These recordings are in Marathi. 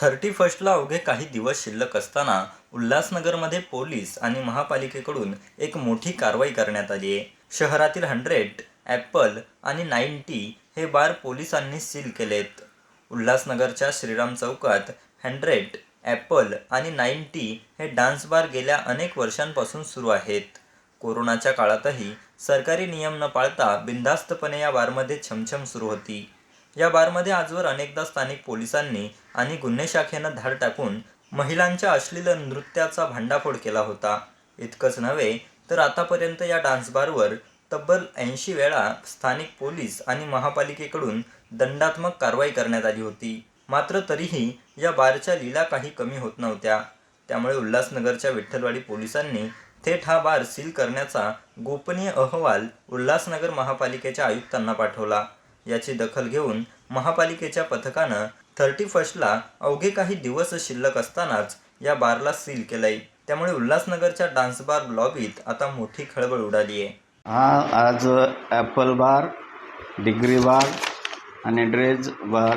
थर्टी फर्स्टला अवघे काही दिवस शिल्लक असताना उल्हासनगरमध्ये पोलीस आणि महापालिकेकडून एक मोठी कारवाई करण्यात आली आहे. शहरातील हंड्रेड ॲपल आणि नाईन्टी हे बार पोलिसांनी सील केलेत. उल्हासनगरच्या श्रीराम चौकात हंड्रेड ॲपल आणि नाईन्टी हे डान्स बार गेल्या अनेक वर्षांपासून सुरू आहेत. कोरोनाच्या काळातही सरकारी नियम न पाळता बिनधास्तपणे या बारमध्ये छमछम सुरू होती. या बारमध्ये आजवर अनेकदा स्थानिक पोलिसांनी आणि गुन्हे शाखेनं धाड टाकून महिलांच्या अश्लील नृत्याचा भांडाफोड केला होता. इतकंच नव्हे तर आतापर्यंत या डान्स बारवर तब्बल ऐंशी वेळा स्थानिक पोलीस आणि महापालिकेकडून दंडात्मक कारवाई करण्यात आली होती. मात्र तरीही या बारच्या लीला काही कमी होत नव्हत्या. त्यामुळे उल्हासनगरच्या विठ्ठलवाडी पोलिसांनी थेट हा बार सील करण्याचा गोपनीय अहवाल उल्हासनगर महापालिकेच्या आयुक्तांना पाठवला. याची दखल घेऊन महापालिकेच्या पथकानं थर्टी फर्स्टला अवघे काही दिवस शिल्लक असतानाच या बारला सील केलंय. त्यामुळे उल्हासनगरच्या डान्स बार लॉबीत आता मोठी खळबळ उडाली आहे. हा आज ॲपल बार डिग्री बार आणि dredge bar.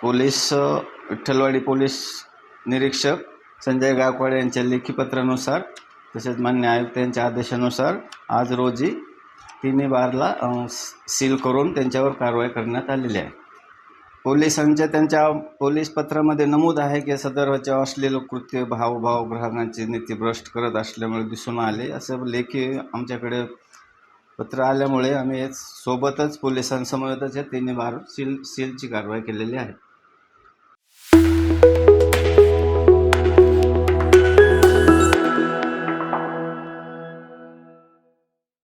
Police Vitthalwadi police निरीक्षक संजय गायकवाड यांच्या लेखीपत्रानुसार तसेच मान्य आयुक्त यांच्या आदेशानुसार आज रोजी तिन्ही बारला सील करून त्यांच्यावर कारवाई करण्यात आलेली आहे. पोलिसांच्या त्यांच्या पोलीस पत्रामध्ये नमूद आहे की सदरच्या अश्लील कृत्य भावभाव ग्राहकांची नीतीभ्रष्ट करत असल्यामुळे दिसून आले. असं लेखी आमच्याकडे पत्र आल्यामुळे आम्ही सोबतच पोलिसांसमवेतच हे तिन्ही बार सील सीलची कारवाई केलेली आहे.